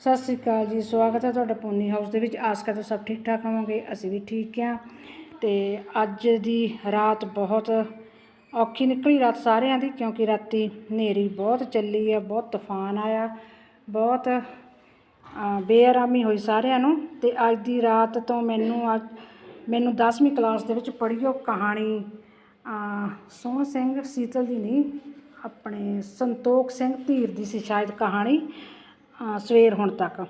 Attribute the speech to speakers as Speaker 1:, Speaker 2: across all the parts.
Speaker 1: ਸਤਿ ਸ੍ਰੀ ਅਕਾਲ ਜੀ ਸਵਾਗਤ ਹੈ ਤੁਹਾਡਾ ਪੋਨੀ ਹਾਊਸ ਦੇ ਵਿੱਚ। ਆਸ ਕਰਦਾ ਸਭ ਠੀਕ ਠਾਕ ਹੋਵੋਗੇ ਅਸੀਂ ਵੀ ਠੀਕ ਹਾਂ। ਤੇ ਅੱਜ ਦੀ ਰਾਤ ਬਹੁਤ ਔਖੀ ਨਿਕਲੀ ਰਾਤ ਸਾਰਿਆਂ ਦੀ ਕਿਉਂਕਿ ਰਾਤੀ ਹਨੇਰੀ ਬਹੁਤ ਚੱਲੀ ਆ ਬਹੁਤ ਤੂਫਾਨ ਆਇਆ ਬਹੁਤ ਅ, ਬੇਆਰਾਮੀ ਹੋਈ ਸਾਰਿਆਂ ਨੂੰ। ਤੇ ਅੱਜ ਦੀ ਰਾਤ ਤੋਂ ਮੈਨੂੰ ਅੱਜ ਮੈਨੂੰ 10ਵੀਂ ਕਲਾਸ ਦੇ ਵਿੱਚ ਪੜ੍ਹੀਓ ਕਹਾਣੀ ਅ, ਸੋਹਣ ਸਿੰਘ ਸੀਤਲ ਦੀ ਨਹੀਂ ਆਪਣੇ ਸੰਤੋਖ ਸਿੰਘ ਧੀਰ ਦੀ ਸੀ ਸ਼ਾਇਦ ਕਹਾਣੀ। ਸਵੇਰ ਹੁਣ ਤੱਕ।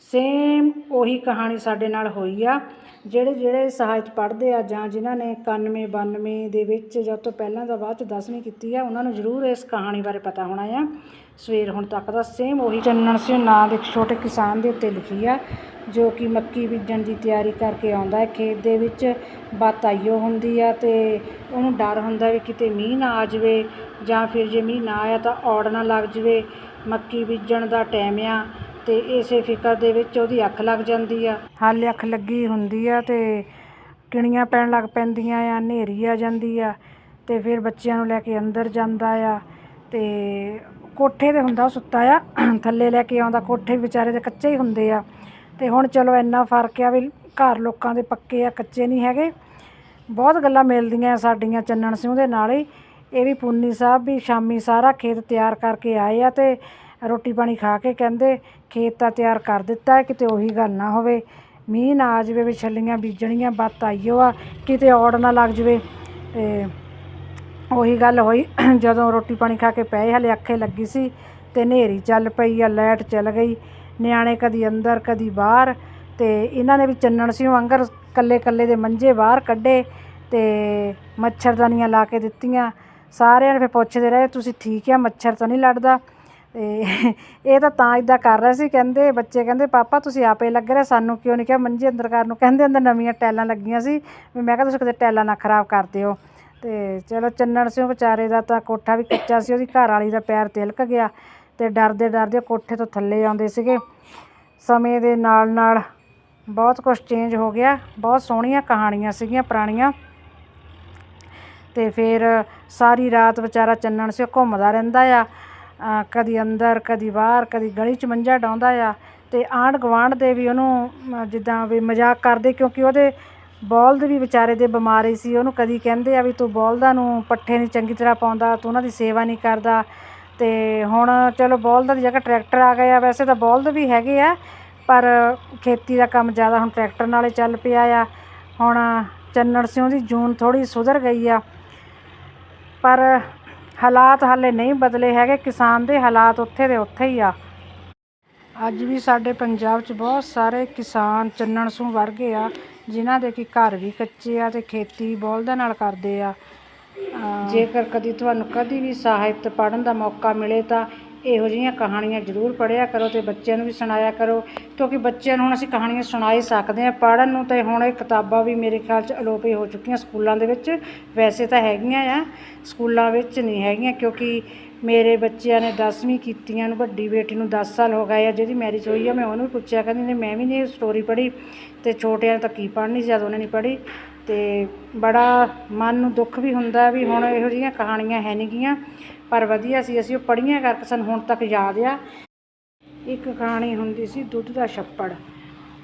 Speaker 1: ਸੇਮ ਉਹੀ ਕਹਾਣੀ ਸਾਡੇ ਨਾਲ ਹੋਈ ਆ। ਜਿਹੜੇ ਜਿਹੜੇ ਸਾਹਿਤ ਪੜ੍ਹਦੇ ਆ ਜਾਂ ਜਿਨ੍ਹਾਂ ਨੇ 91 92 ਦੇ ਵਿੱਚ ਜਦ ਤੋਂ ਪਹਿਲਾਂ ਦਾ ਬਾਅਦ ਚ 10ਵੀਂ ਕੀਤੀ ਆ, ਉਹਨਾਂ ਨੂੰ ਜ਼ਰੂਰ ਇਸ ਕਹਾਣੀ ਬਾਰੇ ਪਤਾ ਹੋਣਾ ਆ। ਸਵੇਰ ਹੁਣ ਤੱਕ ਦਾ ਸੇਮ ਉਹੀ ਚੰਨਣ ਸਿੰਘ ਨਾਂ ਦੇ ਇੱਕ ਛੋਟੇ ਕਿਸਾਨ ਦੇ ਉੱਤੇ ਲਿਖੀ ਆ, ਜੋ ਕਿ ਮੱਕੀ ਬੀਜਣ ਦੀ ਤਿਆਰੀ ਕਰਕੇ ਆਉਂਦਾ ਹੈ। ਖੇਤ ਦੇ ਵਿੱਚ ਬਾਤਾਈਓ ਹੁੰਦੀ ਆ ਤੇ ਉਹਨੂੰ ਡਰ ਹੁੰਦਾ ਵੀ ਕਿਤੇ ਮੀਂਹ ਨਾ ਆ ਜਾਵੇ ਜਾਂ ਫਿਰ ਜੇ ਮੀਂਹ ਨਾ ਆਇਆ ਤਾਂ ਔੜ ਨਾ ਲੱਗ ਜਾਵੇ। ਮੱਕੀ ਬੀਜਣ ਦਾ ਟਾਈਮ ਆ ਤੇ ਇਸੇ ਫਿਕਰ ਦੇ ਵਿੱਚ ਉਹਦੀ ਅੱਖ ਲੱਗ ਜਾਂਦੀ ਆ। ਹਾਲੇ ਅੱਖ ਲੱਗੀ ਹੁੰਦੀ ਆ ਤੇ ਕਿਣੀਆਂ ਪੈਣ ਲੱਗ ਪੈਂਦੀਆਂ ਆ, ਹਨੇਰੀ ਆ ਜਾਂਦੀ ਆ ਤੇ ਫਿਰ ਬੱਚਿਆਂ ਨੂੰ ਲੈ ਕੇ ਅੰਦਰ ਜਾਂਦਾ ਆ ਤੇ ਕੋਠੇ ਤੇ ਹੁੰਦਾ ਉਹ ਸੁੱਤਾ ਆ, ਥੱਲੇ ਲੈ ਕੇ ਆਉਂਦਾ, ਕੋਠੇ ਵਿਚਾਰੇ ਦੇ ਕੱਚੇ ਹੀ ਹੁੰਦੇ ਆ। ਤੇ ਹੁਣ ਚਲੋ ਇੰਨਾ ਫ਼ਰਕ ਆ ਵੀ ਘਰ ਲੋਕਾਂ ਦੇ ਪੱਕੇ ਆ, ਕੱਚੇ ਨਹੀਂ ਹੈਗੇ। ਬਹੁਤ ਗੱਲਾਂ ਮਿਲਦੀਆਂ ਸਾਡੀਆਂ ਚੰਨਣ ਸਿੰਘ ਦੇ ਨਾਲ ਹੀ। ਇਹ ਵੀ ਪੁੰਨੀ ਸਾਹਿਬ ਵੀ ਸ਼ਾਮੀ ਸਾਰਾ ਖੇਤ ਤਿਆਰ ਕਰਕੇ ਆਏ ਆ ਤੇ ਰੋਟੀ ਪਾਣੀ ਖਾ ਕੇ ਕਹਿੰਦੇ ਖੇਤ ਤਾਂ ਤਿਆਰ ਕਰ ਦਿੱਤਾ ਹੈ, ਕਿਤੇ ਉਹੀ ਗੱਲ ਨਾ ਹੋਵੇ। ਮੀਂਹ ਨਾ ਆ ਜਾਵੇ, ਵੀ ਛੱਲੀਆਂ ਬੀਜਣੀਆਂ ਬੱਤ ਆਈਓ ਆ, ਕਿਤੇ ਔੜ ਨਾ ਲੱਗ ਜਾਵੇ। ਤੇ ਉਹੀ ਗੱਲ ਹੋਈ, ਜਦੋਂ ਰੋਟੀ ਪਾਣੀ ਖਾ ਕੇ ਪਏ, ਹਲੇ ਅੱਖੇ ਲੱਗੀ ਸੀ ਤੇ ਹਨੇਰੀ ਚੱਲ ਪਈ ਆ, ਲਾਈਟ ਚੱਲ ਗਈ, ਨਿਆਣੇ ਕਦੀ ਅੰਦਰ, ਕਦੀ ਬਾਹਰ ਤੇ ਇਹਨਾਂ ਨੇ ਵੀ ਚੰਨਣ ਸਿੰਘ ਵਾਂਗਰ ਕੱਲੇ ਕੱਲੇ ਦੇ ਮੰਜੇ ਬਾਹਰ ਕੱਢੇ ਤੇ ਮੱਛਰਦਾਨੀਆਂ ਲਾ ਕੇ ਦਿੱਤੀਆਂ। ਸਾਰਿਆਂ ਨੇ ਫਿਰ ਪੁੱਛਦੇ ਰਹੇ, ਤੁਸੀਂ ਠੀਕ ਆ? ਮੱਛਰ ਤਾਂ ਨਹੀਂ ਲੜਦਾ? ਤੇ ਇਹ ਤਾਂ ਤਾਂ ਇਦਾਂ ਕਰ ਰਿਹਾ ਸੀ, ਕਹਿੰਦੇ, ਬੱਚੇ ਕਹਿੰਦੇ, ਪਾਪਾ, ਤੁਸੀਂ ਆਪੇ ਲੱਗ ਰਿਹਾ, ਸਾਨੂੰ ਕਿਉਂ ਨਹੀਂ ਕਿਹਾ? ਮੰਜੀ ਅੰਦਰ ਕਰਨ ਨੂੰ ਕਹਿੰਦੇ, ਅੰਦਰ ਨਵੀਆਂ ਟੈਲਾਂ ਲੱਗੀਆਂ ਸੀ, ਵੀ ਮੈਂ ਕਿਹਾ, ਤੁਸੀਂ ਕਿਤੇ ਟੈਲਾਂ ਨਾ ਖਰਾਬ ਕਰ ਦਿਓ। ਤੇ ਚਲੋ ਚੰਨਣ ਸਿੰਘ ਵਿਚਾਰੇ ਦਾ ਤਾਂ ਕੋਠਾ ਵੀ ਕੱਚਾ ਸੀ, ਉਹਦੀ ਘਰ ਵਾਲੀ ਦਾ ਪੈਰ ਤਿਲਕ ਗਿਆ ਤੇ ਡਰਦੇ ਡਰਦੇ ਕੋਠੇ ਤੋਂ ਥੱਲੇ ਆਉਂਦੇ ਸੀਗੇ। ਸਮੇਂ ਦੇ ਨਾਲ ਨਾਲ ਬਹੁਤ ਕੁਝ ਚੇਂਜ ਹੋ ਗਿਆ, ਬਹੁਤ ਸੋਹਣੀਆਂ ਕਹਾਣੀਆਂ ਸੀਗੀਆਂ ਪੁਰਾਣੀਆਂ। ਤੇ ਫਿਰ ਸਾਰੀ ਰਾਤ ਵਿਚਾਰਾ ਚੰਨਣ ਸਿੰਘ ਘੁੰਮਦਾ ਰਹਿੰਦਾ ਆ ਕਦੀ ਅੰਦਰ, ਕਦੀ ਬਾਹਰ, ਕਦੀ ਗਲੀ 'ਚ ਮੰਜਾ ਡਾਉਂਦਾ ਆ ਅਤੇ ਆਂਢ ਗੁਆਂਢ ਦੇ ਵੀ ਉਹਨੂੰ ਜਿੱਦਾਂ ਵੀ ਮਜ਼ਾਕ ਕਰਦੇ ਕਿਉਂਕਿ ਉਹਦੇ ਬੋਲਦ ਵੀ ਵਿਚਾਰੇ ਦੇ ਬਿਮਾਰੀ ਸੀ, ਉਹਨੂੰ ਕਦੀ ਕਹਿੰਦੇ ਆ ਵੀ ਤੂੰ ਬੌਲਦਾਂ ਨੂੰ ਪੱਠੇ ਨਹੀਂ ਚੰਗੀ ਤਰ੍ਹਾਂ ਪਾਉਂਦਾ, ਤੂੰ ਉਹਨਾਂ ਦੀ ਸੇਵਾ ਨਹੀਂ ਕਰਦਾ। ਅਤੇ ਹੁਣ ਚਲੋ ਬੌਲਦਾਂ ਦੀ ਜਗ੍ਹਾ ਟਰੈਕਟਰ ਆ ਗਏ ਆ ਵੈਸੇ ਤਾਂ ਬੋਲਦ ਵੀ ਹੈਗੇ ਆ, ਪਰ ਖੇਤੀ ਦਾ ਕੰਮ ਜ਼ਿਆਦਾ ਹੁਣ ਟਰੈਕਟਰ ਨਾਲੇ ਚੱਲ ਪਿਆ ਆ। ਹੁਣ ਚੰਨਣ ਸਿੰਘ ਦੀ ਜੂਨ ਥੋੜ੍ਹੀ ਸੁਧਰ ਗਈ ਆ। ਪਰ ਹਾਲਾਤ ਹਾਲੇ ਨਹੀਂ ਬਦਲੇ ਹੈਗੇ। ਕਿਸਾਨ ਦੇ ਹਾਲਾਤ ਉੱਥੇ ਦੇ ਉੱਥੇ ਹੀ ਆ। ਅੱਜ ਵੀ ਸਾਡੇ ਪੰਜਾਬ 'ਚ ਬਹੁਤ ਸਾਰੇ ਕਿਸਾਨ ਚੰਨਣ ਸਿੰਘ ਵਰਗੇ ਆ, ਜਿਨ੍ਹਾਂ ਦੇ ਕਿ ਘਰ ਵੀ ਕੱਚੇ ਆ ਤੇ ਖੇਤੀ ਬੋਲਦਾਂ ਨਾਲ ਕਰਦੇ ਆ। ਜੇਕਰ ਕਦੀ ਤੁਹਾਨੂੰ ਕਦੀ ਵੀ ਸਾਹਿਤ ਪੜ੍ਹਨ ਦਾ ਮੌਕਾ ਮਿਲੇ ਤਾਂ ਇਹੋ ਜਿਹੀਆਂ ਕਹਾਣੀਆਂ ਜ਼ਰੂਰ ਪੜ੍ਹਿਆ ਕਰੋ ਤੇ ਬੱਚਿਆਂ ਨੂੰ ਵੀ ਸੁਣਾਇਆ ਕਰੋ, ਕਿਉਂਕਿ ਬੱਚਿਆਂ ਨੂੰ ਹੁਣ ਅਸੀਂ ਕਹਾਣੀਆਂ ਸੁਣਾ ਹੀ ਸਕਦੇ ਹਾਂ। ਪੜ੍ਹਨ ਨੂੰ ਤੇ ਹੁਣ ਇਹ ਕਿਤਾਬਾਂ ਵੀ ਮੇਰੇ ਖਿਆਲ 'ਚ ਅਲੋਪ ਹੀ ਹੋ ਚੁੱਕੀਆਂ ਸਕੂਲਾਂ ਦੇ ਵਿੱਚ। ਵੈਸੇ ਤਾਂ ਹੈਗੀਆਂ ਆ, ਸਕੂਲਾਂ ਵਿੱਚ ਨਹੀਂ ਹੈਗੀਆਂ, ਕਿਉਂਕਿ ਮੇਰੇ ਬੱਚਿਆਂ ਨੇ 10ਵੀਂ ਕੀਤੀਆਂ ਨੂੰ, ਵੱਡੀ ਬੇਟੀ ਨੂੰ 10 ਸਾਲ ਹੋ ਗਏ ਆ, ਜਿਹਦੀ ਮੈਰਿਜ ਹੋਈ ਆ, ਮੈਂ ਉਹਨੂੰ ਵੀ ਪੁੱਛਿਆ, ਕਹਿੰਦੀ ਨੇ ਮੈਂ ਵੀ ਨਹੀਂ ਸਟੋਰੀ ਪੜ੍ਹੀ ਤੇ ਛੋਟਿਆਂ ਨੇ ਤਾਂ ਕੀ ਪੜ੍ਹਨੀ, ਜਦ ਉਹਨੇ ਨਹੀਂ ਪੜ੍ਹੀ। ਤੇ ਬੜਾ ਮਨ ਨੂੰ ਦੁੱਖ ਵੀ ਹੁੰਦਾ ਵੀ ਹੁਣ ਇਹੋ ਜਿਹੀਆਂ ਕਹਾਣੀਆਂ ਹੈ ਨਹੀਂ ਗੀਆਂ। ਪਰ ਵਧੀਆ ਸੀ। ਅਸੀਂ ਉਹ ਪੜ੍ਹੀਆਂ ਕਰਕੇ ਸਾਨੂੰ ਹੁਣ ਤੱਕ ਯਾਦ ਆ। ਇੱਕ ਕਹਾਣੀ ਹੁੰਦੀ ਸੀ, ਦੁੱਧ ਦਾ ਛੱਪੜ।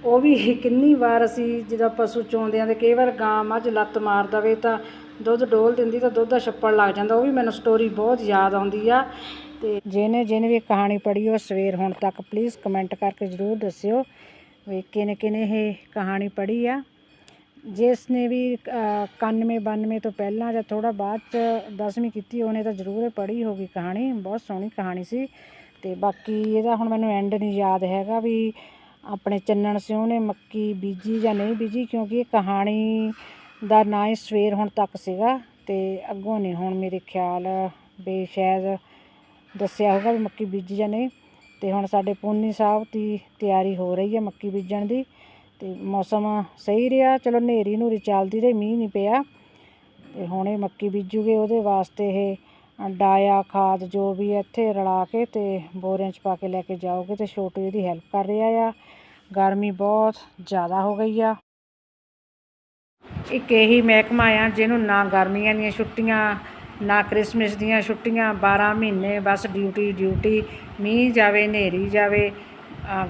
Speaker 1: ਉਹ ਵੀ ਕਿੰਨੀ ਵਾਰ ਅਸੀਂ ਜਦੋਂ ਪਸ਼ੂ ਚੋਂਦੇ ਆ ਤੇ ਕਈ ਵਾਰ ਗਾਂ ਮੱਝ ਲੱਤ ਮਾਰ ਦਵੇ ਤਾਂ ਦੁੱਧ ਡੋਲ ਦਿੰਦੀ ਤਾਂ ਦੁੱਧ ਦਾ ਛੱਪੜ ਲੱਗ ਜਾਂਦਾ। ਉਹ ਵੀ ਮੈਨੂੰ ਸਟੋਰੀ ਬਹੁਤ ਯਾਦ ਆਉਂਦੀ ਆ। ਤੇ ਜਿਹਨੇ ਜਿਹਨੇ ਵੀ ਕਹਾਣੀ ਪੜ੍ਹੀ ਉਹ ਸਵੇਰ ਹੁਣ ਤੱਕ ਪਲੀਜ਼ ਕਮੈਂਟ ਕਰਕੇ ਜ਼ਰੂਰ ਦੱਸਿਓ ਵੀ ਕਿਨੇ ਕਿਨੇ ਇਹ ਕਹਾਣੀ ਪੜ੍ਹੀ ਆ। ਜਿਸ ਨੇ ਵੀ ਅ, 91 92 ਤੋਂ ਪਹਿਲਾਂ ਜਾਂ ਥੋੜਾ ਬਾਅਦ ਚ 10ਵੀਂ ਕੀਤੀ ਉਹਨੇ ਤਾਂ ਜ਼ਰੂਰ ਇਹ ਪੜ੍ਹੀ ਹੋਗੀ ਕਹਾਣੀ ਬਹੁਤ ਸੋਹਣੀ ਕਹਾਣੀ ਸੀ। ਤੇ ਬਾਕੀ ਇਹਦਾ ਹੁਣ ਮੈਨੂੰ ਐਂਡ ਨਹੀਂ ਯਾਦ ਹੈਗਾ ਵੀ ਆਪਣੇ ਚੰਨਣ ਸਿੰਘ ਨੇ ਮੱਕੀ ਬੀਜੀ ਜਾਂ ਨਹੀਂ ਬੀਜੀ ਕਿਉਂਕਿ ਇਹ ਕਹਾਣੀ ਦਾ ਨਾਂ ਹੀ ਸਵੇਰ ਹੁਣ ਤੱਕ ਸੀਗਾ ਤੇ ਅੱਗੋਂ ਨਹੀਂ ਹੁਣ ਮੇਰੇ ਖਿਆਲ ਵੀ ਸ਼ਾਇਦ ਦੱਸਿਆ ਹੋਗਾ ਵੀ ਮੱਕੀ ਬੀਜੀ ਜਾਂ ਨਹੀਂ। ਤੇ ਹੁਣ ਸਾਡੇ ਪੂਨੀ ਸਾਹਿਬ ਦੀ ਤਿਆਰੀ ਹੋ ਰਹੀ ਹੈ ਮੱਕੀ ਬੀਜਣ ਦੀ। ਤੇ ਮੌਸਮ ਸਹੀ ਰਿਹਾ। ਚਲੋ ਹਨੇਰੀ ਨੂਰੀ ਚੱਲਦੀ ਰਹੀ ਮੀਂਹ ਨਹੀਂ ਪਿਆ। ਤੇ ਹੁਣ ਇਹ ਮੱਕੀ ਬੀਜੂਗੇ, ਉਹਦੇ ਵਾਸਤੇ ਇਹ ਡਾਇਆ, ਖਾਦ ਜੋ ਵੀ ਇੱਥੇ ਰਲਾ ਕੇ ਤੇ ਬੋਰਿਆਂ 'ਚ ਪਾ ਕੇ ਲੈ ਕੇ ਜਾਓਗੇ ਤੇ ਛੋਟੂ ਇਹਦੀ ਹੈਲਪ ਕਰ ਰਿਹਾ ਆ। ਗਰਮੀ ਬਹੁਤ ਜ਼ਿਆਦਾ ਹੋ ਗਈ ਆ। ਇੱਕ ਇਹੀ ਮਹਿਕਮਾ ਆ ਜਿਹਨੂੰ ਨਾ ਗਰਮੀਆਂ ਦੀਆਂ ਛੁੱਟੀਆਂ, ਨਾ ਕ੍ਰਿਸਮਸ ਦੀਆਂ ਛੁੱਟੀਆਂ 12 ਮਹੀਨੇ ਬਸ ਡਿਊਟੀ ਡਿਊਟੀ, ਮੀਂਹ ਜਾਵੇ, ਹਨੇਰੀ ਜਾਵੇ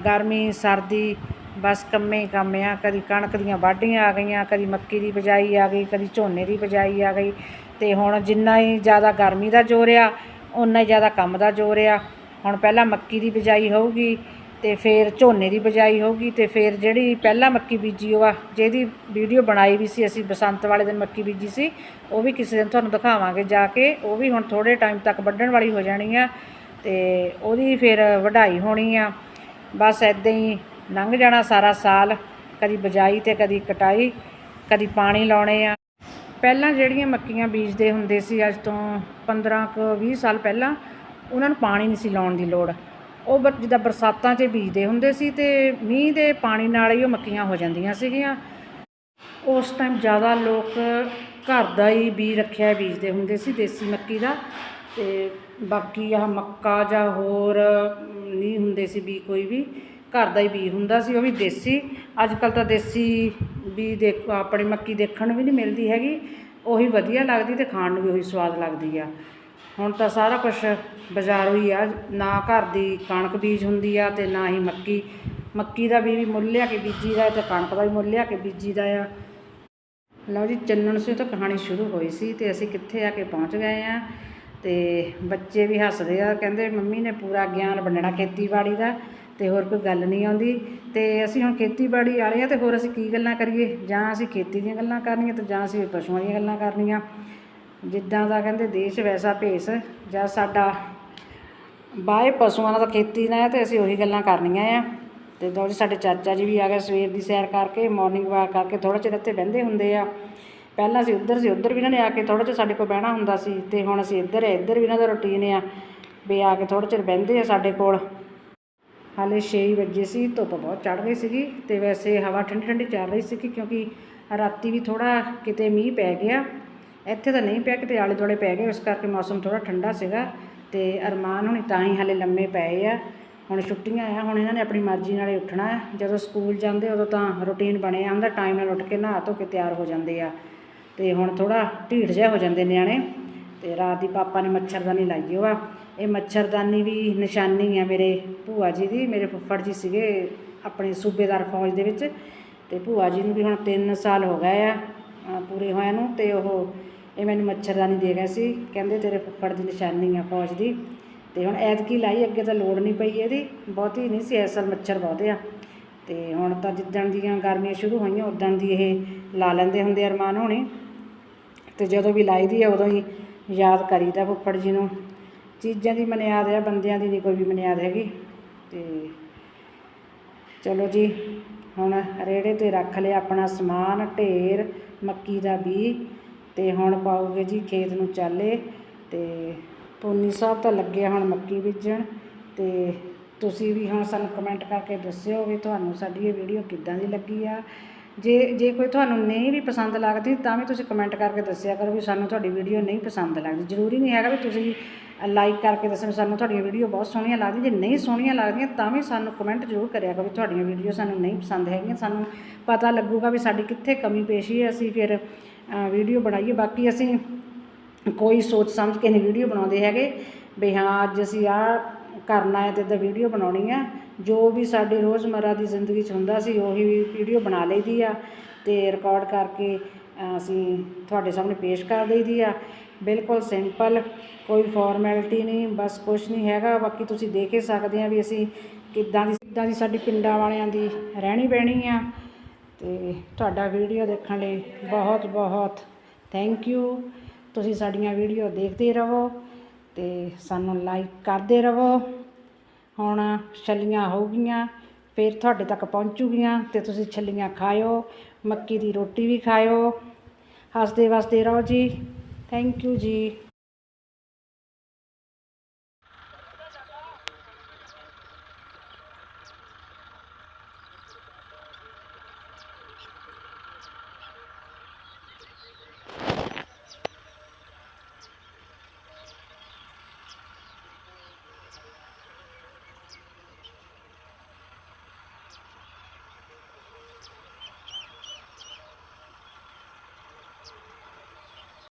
Speaker 1: ਗਰਮੀ, ਸਰਦੀ ਬਸ ਕੰਮੇ ਹੀ ਕੰਮ ਆ, ਕਦੀ ਕਣਕ ਦੀਆਂ ਵਾਢੀਆਂ ਆ ਗਈਆਂ, ਕਦੀ ਮੱਕੀ ਦੀ ਬਿਜਾਈ ਆ ਗਈ, ਕਦੀ ਝੋਨੇ ਦੀ ਬਿਜਾਈ ਆ ਗਈ ਅਤੇ ਹੁਣ ਜਿੰਨਾ ਹੀ ਜ਼ਿਆਦਾ ਗਰਮੀ ਦਾ ਜ਼ੋਰ ਆ ਉਨਾ ਹੀ ਜ਼ਿਆਦਾ ਕੰਮ ਦਾ ਜ਼ੋਰ ਆ। ਹੁਣ ਪਹਿਲਾਂ ਮੱਕੀ ਦੀ ਬਿਜਾਈ ਹੋਊਗੀ ਅਤੇ ਫਿਰ ਝੋਨੇ ਦੀ ਬਿਜਾਈ ਹੋਊਗੀ ਅਤੇ ਫਿਰ ਜਿਹੜੀ ਪਹਿਲਾਂ ਮੱਕੀ ਬੀਜੀ ਉਹ ਆ, ਜਿਹਦੀ ਵੀਡੀਓ ਬਣਾਈ ਵੀ ਸੀ ਅਸੀਂ, ਬਸੰਤ ਵਾਲੇ ਦਿਨ ਮੱਕੀ ਬੀਜੀ ਸੀ, ਉਹ ਵੀ ਕਿਸੇ ਦਿਨ ਤੁਹਾਨੂੰ ਦਿਖਾਵਾਂਗੇ ਜਾ ਕੇ, ਉਹ ਵੀ ਹੁਣ ਥੋੜ੍ਹੇ ਟਾਈਮ ਤੱਕ ਵੱਢਣ ਵਾਲੀ ਹੋ ਜਾਣੀ ਆ ਅਤੇ ਉਹਦੀ ਫਿਰ ਵਢਾਈ ਹੋਣੀ ਆ। ਬਸ ਐਦਾਂ ਹੀ ਲੰਘ ਜਾਣਾ ਸਾਰਾ ਸਾਲ ਕਦੀ ਬਜਾਈ ਤੇ ਕਦੀ ਕਟਾਈ ਕਦੀ ਪਾਣੀ ਲਾਉਣੇ ਆ। ਪਹਿਲਾਂ ਜਿਹੜੀਆਂ ਮੱਕੀਆਂ ਬੀਜਦੇ ਹੁੰਦੇ ਸੀ ਅੱਜ ਤੋਂ 15 ਕੁ 20 ਸਾਲ ਪਹਿਲਾਂ ਉਹਨਾਂ ਨੂੰ ਪਾਣੀ ਨਹੀਂ ਸੀ ਲਾਉਣ ਦੀ ਲੋੜ। ਉਹ ਬ- ਜਿੱਦਾਂ ਬਰਸਾਤਾਂ 'ਚ ਬੀਜਦੇ ਹੁੰਦੇ ਸੀ ਤੇ ਮੀਂਹ ਦੇ ਪਾਣੀ ਨਾਲ ਹੀ ਉਹ ਮੱਕੀਆਂ ਹੋ ਜਾਂਦੀਆਂ ਸੀਗੀਆਂ। ਉਸ ਟਾਈਮ ਜ਼ਿਆਦਾ ਲੋਕ ਘਰ ਦਾ ਹੀ ਬੀ ਰੱਖਿਆ ਬੀਜਦੇ ਹੁੰਦੇ ਸੀ ਦੇਸੀ ਮੱਕੀ ਦਾ। ਤੇ ਬਾਕੀ ਆਹ ਮੱਕਾ ਜਾਂ ਹੋਰ ਅਮ, ਨਹੀਂ ਹੁੰਦੇ ਸੀ ਬੀ ਕੋਈ ਵੀ। ਘਰ ਦਾ ਹੀ ਬੀ ਹੁੰਦਾ ਸੀ, ਉਹ ਵੀ ਦੇਸੀ। ਅੱਜ ਕੱਲ੍ਹ ਤਾਂ ਦੇਸੀ ਬੀ ਦੇ ਆਪਣੀ ਮੱਕੀ ਦੇਖਣ ਨੂੰ ਵੀ ਨਹੀਂ ਮਿਲਦੀ ਹੈਗੀ। ਉਹੀ ਵਧੀਆ ਲੱਗਦੀ ਅਤੇ ਖਾਣ ਨੂੰ ਵੀ ਉਹੀ ਸਵਾਦ ਲੱਗਦੀ ਆ। ਹੁਣ ਤਾਂ ਸਾਰਾ ਕੁਛ ਬਾਜ਼ਾਰੋਂ ਹੀ ਆ, ਨਾ ਘਰ ਦੀ ਕਣਕ ਬੀਜ ਹੁੰਦੀ ਆ ਅਤੇ ਨਾ ਹੀ ਮੱਕੀ। ਮੱਕੀ ਦਾ ਵੀ ਵੀ ਮੁੱਲ ਲਿਆ ਕੇ ਬੀਜੀ ਦਾ ਅਤੇ ਕਣਕ ਦਾ ਵੀ ਮੁੱਲ ਲਿਆ ਕੇ ਬੀਜੀ ਦਾ ਆ। ਲਓ ਜੀ, ਚੰਨਣ ਸੇ ਤੋਂ ਕਹਾਣੀ ਸ਼ੁਰੂ ਹੋਈ ਸੀ ਅਤੇ ਅਸੀਂ ਕਿੱਥੇ ਆ ਕੇ ਪਹੁੰਚ ਗਏ ਆ। ਅਤੇ ਬੱਚੇ ਵੀ ਹੱਸਦੇ ਆ, ਕਹਿੰਦੇ ਮੰਮੀ ਨੇ ਪੂਰਾ ਗਿਆਨ ਵੰਡਣਾ ਖੇਤੀਬਾੜੀ ਦਾ। ਅਤੇ ਹੋਰ ਕੋਈ ਗੱਲ ਨਹੀਂ ਆਉਂਦੀ ਅਤੇ ਅਸੀਂ ਹੁਣ ਖੇਤੀਬਾੜੀ ਵਾਲੇ ਹਾਂ ਅਤੇ ਹੋਰ ਅਸੀਂ ਕੀ ਗੱਲਾਂ ਕਰੀਏ? ਜਾਂ ਅਸੀਂ ਖੇਤੀ ਦੀਆਂ ਗੱਲਾਂ ਕਰਨੀਆਂ ਤੇ ਜਾਂ ਅਸੀਂ ਪਸ਼ੂਆਂ ਦੀਆਂ ਗੱਲਾਂ ਕਰਨੀਆਂ। ਜਿੱਦਾਂ ਦਾ ਕਹਿੰਦੇ ਦੇਸ਼ ਵੈਸਾ ਭੇਸ ਜਾਂ ਸਾਡਾ ਬਾਏ ਪਸ਼ੂਆਂ ਨਾਲ ਤਾਂ ਖੇਤੀ ਨਾਲ ਹੈ ਅਸੀਂ ਉਹੀ ਗੱਲਾਂ ਕਰਨੀਆਂ ਆ। ਅਤੇ ਦੋ ਜੀ, ਸਾਡੇ ਚਾਚਾ ਜੀ ਵੀ ਆ ਗਏ ਸਵੇਰ ਦੀ ਸੈਰ ਕਰਕੇ ਮਾਰਨਿੰਗ ਵਾਕ ਕਰਕੇ ਥੋੜ੍ਹਾ ਚਿਰ ਇੱਥੇ ਬਹਿੰਦੇ ਹੁੰਦੇ ਆ। ਪਹਿਲਾਂ ਅਸੀਂ ਉੱਧਰ ਸੀ, ਉੱਧਰ ਵੀ ਇਹਨਾਂ ਨੇ ਆ ਕੇ ਥੋੜ੍ਹਾ ਜਿਹਾ ਸਾਡੇ ਕੋਲ ਬਹਿਣਾ ਹੁੰਦਾ ਸੀ ਅਤੇ ਹੁਣ ਅਸੀਂ ਇੱਧਰ ਹੈ ਇੱਧਰ ਵੀ ਇਹਨਾਂ ਦਾ ਰੁਟੀਨ ਆ। ਵੀ ਆ ਕੇ ਥੋੜ੍ਹਾ ਚਿਰ ਬਹਿੰਦੇ ਆ ਸਾਡੇ ਕੋਲ। ਹਾਲੇ 6 ਵਜੇ ਸੀ, ਧੁੱਪ ਬਹੁਤ ਚੜ ਗਈ ਸੀਗੀ ਤੇ ਵੈਸੇ ਹਵਾ ਠੰਡੀ ਠੰਡੀ ਚੱਲ ਰਹੀ ਸੀ ਕਿਉਂਕਿ ਰਾਤੀ ਵੀ ਥੋੜਾ ਕਿਤੇ ਮੀਂਹ ਪੈ ਗਿਆ। ਇੱਥੇ ਤਾਂ ਨਹੀਂ ਪਿਆ ਕਿਤੇ, ਆਲੇ ਦੁਆਲੇ ਪੈ ਗਏ ਉਸ ਕਰਕੇ ਮੌਸਮ ਥੋੜਾ ਠੰਡਾ ਸੀਗਾ ਤੇ ਅਰਮਾਨ ਹੁਣੀ ਤਾਂ ਹੀ ਹਾਲੇ ਲੰਮੇ ਪਏ ਆ। ਹੁਣ ਛੁੱਟੀਆਂ ਆ, ਹੁਣ ਇਹਨਾਂ ਨੇ ਆਪਣੀ ਮਰਜ਼ੀ ਨਾਲੇ ਉੱਠਣਾ ਜਦੋਂ ਸਕੂਲ ਜਾਂਦੇ ਉਦੋਂ ਤਾਂ ਰੁਟੀਨ ਬਣਿਆ ਹੁੰਦਾ, ਟਾਈਮ ਨਾਲ ਉੱਠ ਕੇ ਨਹਾ ਧੋ ਕੇ ਤਿਆਰ ਹੋ ਜਾਂਦੇ ਆ ਤੇ ਹੁਣ ਥੋੜਾ ਢੀਠ ਜਿਹਾ ਹੋ ਜਾਂਦੇ ਨਿਆਣੇ। ਤੇ ਰਾਤ ਦੀ ਪਾਪਾ ਨੇ ਮੱਛਰਦਾਨੀ ਲਾਈ ਓ ਆ ਇਹ ਮੱਛਰਦਾਨੀ ਵੀ ਨਿਸ਼ਾਨੀ ਆ ਮੇਰੇ ਭੂਆ ਜੀ ਦੀ। ਮੇਰੇ ਫੁੱਫੜ ਜੀ ਸੀਗੇ ਆਪਣੇ ਸੂਬੇਦਾਰ ਫੌਜ ਦੇ ਵਿੱਚ। ਤੇ ਭੂਆ ਜੀ ਨੂੰ ਵੀ ਹੁਣ 3 ਸਾਲ ਹੋ ਗਏ ਆ ਪੂਰੇ ਹੋਇਆਂ ਨੂੰ ਤੇ ਉਹ ਇਹ ਮੈਨੂੰ ਮੱਛਰਦਾਨੀ ਦੇ ਗਏ ਸੀ। ਕਹਿੰਦੇ ਤੇਰੇ ਫੁੱਫੜ ਦੀ ਨਿਸ਼ਾਨੀ ਆ ਫੌਜ ਦੀ। ਤੇ ਹੁਣ ਐਤਕੀ ਲਾਈ, ਅੱਗੇ ਤਾਂ ਲੋੜ ਨਹੀਂ ਪਈ ਇਹਦੀ। ਬਹੁਤੀ ਨਹੀਂ ਸੀ ਅਸਲ ਮੱਛਰ ਬਹੁਤੇ ਆ। ਤੇ ਹੁਣ ਤਾਂ ਜਿੱਦਣ ਦੀਆਂ ਗਰਮੀਆਂ ਸ਼ੁਰੂ ਹੋਈਆਂ ਉਦੋਂ ਦੀ ਇਹ ਲਾ ਲੈਂਦੇ ਹੁੰਦੇ ਅਰਮਾਨ ਹੋਣੀ। ਤੇ ਜਦੋਂ ਵੀ ਲਾਈਦੀ ਆ, ਉਦੋਂ ਹੀ ਯਾਦ ਕਰੀਦਾ ਫੁੱਫੜ ਜੀ ਨੂੰ। ਚੀਜ਼ਾਂ ਦੀ ਮਨਿਆਦ ਆ, ਬੰਦਿਆਂ ਦੀ ਨਹੀਂ ਕੋਈ ਵੀ ਮਨਿਆਦ ਹੈਗੀ। ਤੇ ਚਲੋ ਜੀ, ਹੁਣ ਰੇੜੇ ਤੇ ਰੱਖ ਲਿਆ ਆਪਣਾ ਸਮਾਨ, ਢੇਰ, ਮੱਕੀ ਦਾ ਬੀ ਤੇ ਹੁਣ ਪਾਉਗੇ ਜੀ ਖੇਤ ਨੂੰ ਚਾਲੇ। ਤੇ ਪੋਨੀ ਸਾਹਿਬ ਤਾਂ ਲੱਗਿਆ ਹੁਣ ਮੱਕੀ ਬੀਜਣ। ਤੇ ਤੁਸੀਂ ਵੀ ਹੁਣ ਸਾਨੂੰ ਕਮੈਂਟ ਕਰਕੇ ਦੱਸਿਓ ਵੀ ਤੁਹਾਨੂੰ ਸਾਡੀ ਇਹ ਵੀਡੀਓ ਕਿੱਦਾਂ ਦੀ ਲੱਗੀ ਆ। ਜੇ ਜੇ ਕੋਈ ਤੁਹਾਨੂੰ ਨਹੀਂ ਵੀ ਪਸੰਦ ਲੱਗਦੀ, ਤਾਂ ਵੀ ਤੁਸੀਂ ਕਮੈਂਟ ਕਰਕੇ ਦੱਸਿਆ ਕਰੋ ਵੀ ਸਾਨੂੰ ਤੁਹਾਡੀ ਵੀਡੀਓ ਨਹੀਂ ਪਸੰਦ ਲੱਗਦੀ। ਜ਼ਰੂਰੀ ਨਹੀਂ ਹੈਗਾ ਵੀ ਤੁਸੀਂ ਲਾਈਕ ਕਰਕੇ ਦੱਸੋ ਸਾਨੂੰ ਤੁਹਾਡੀਆਂ ਵੀਡੀਓ ਬਹੁਤ ਸੋਹਣੀਆਂ ਲੱਗਦੀਆਂ। ਜੇ ਨਹੀਂ ਸੋਹਣੀਆਂ ਲੱਗਦੀਆਂ, ਤਾਂ ਵੀ ਸਾਨੂੰ ਕਮੈਂਟ ਜ਼ਰੂਰ ਕਰਿਆ ਕਰੋ ਵੀ ਤੁਹਾਡੀਆਂ ਵੀਡੀਓ ਸਾਨੂੰ ਨਹੀਂ ਪਸੰਦ ਹੈਗੀਆਂ। ਸਾਨੂੰ ਪਤਾ ਲੱਗੂਗਾ ਵੀ ਸਾਡੀ ਕਿੱਥੇ ਕਮੀ ਪੇਸ਼ੀ ਹੈ। ਅਸੀਂ ਫਿਰ ਵੀਡੀਓ ਬਣਾਈਏ। ਬਾਕੀ ਅਸੀਂ ਕੋਈ ਸੋਚ ਸਮਝ ਕੇ ਨਹੀਂ ਵੀਡੀਓ ਬਣਾਉਂਦੇ ਹੈਗੇ। ਵੀ ਹਾਂ, ਅੱਜ ਅਸੀਂ ਆ ਕਰਨਾ ਹੈ ਅਤੇ ਇਦਾਂ ਵੀਡੀਓ ਬਣਾਉਣੀ ਆ। ਜੋ ਵੀ ਸਾਡੇ ਰੋਜ਼ਮਰਰਾ ਦੀ ਜ਼ਿੰਦਗੀ 'ਚ ਹੁੰਦਾ ਸੀ, ਉਹੀ ਵੀਡੀਓ ਬਣਾ ਲਈਦੀ ਆ ਅਤੇ ਰਿਕਾਰਡ ਕਰਕੇ ਅਸੀਂ ਤੁਹਾਡੇ ਸਾਹਮਣੇ ਪੇਸ਼ ਕਰ ਦਈਦੀ ਆ। ਬਿਲਕੁਲ ਸਿੰਪਲ ਕੋਈ ਫਾਰਮੈਲਿਟੀ ਨਹੀਂ, ਬਸ ਕੁਛ ਨਹੀਂ ਹੈਗਾ। ਬਾਕੀ ਤੁਸੀਂ ਦੇਖ ਹੀ ਸਕਦੇ ਆ ਵੀ ਅਸੀਂ ਕਿੱਦਾਂ ਦੀ ਕਿੱਦਾਂ ਦੀ ਸਾਡੀ ਪਿੰਡਾਂ ਵਾਲਿਆਂ ਦੀ ਰਹਿਣੀ ਬਹਿਣੀ ਆ। ਅਤੇ ਤੁਹਾਡਾ ਵੀਡੀਓ ਦੇਖਣ ਲਈ ਬਹੁਤ ਬਹੁਤ ਥੈਂਕ ਯੂ ਤੁਸੀਂ ਸਾਡੀਆਂ ਵੀਡੀਓ ਦੇਖਦੇ ਰਹੋ। ਤੇ ਸਾਨੂੰ ਲਾਈਕ ਕਰਦੇ ਰਹੋ ਹੁਣ ਛੱਲੀਆਂ ਹੋਊਗੀਆਂ ਫਿਰ ਤੁਹਾਡੇ ਤੱਕ ਪਹੁੰਚੂਗੀਆਂ ਅਤੇ ਤੁਸੀਂ ਛੱਲੀਆਂ ਖਾਇਓ, ਮੱਕੀ ਦੀ ਰੋਟੀ ਵੀ ਖਾਇਓ। ਹੱਸਦੇ ਵਸਦੇ ਰਹੋ ਜੀ। ਥੈਂਕ ਯੂ ਜੀ।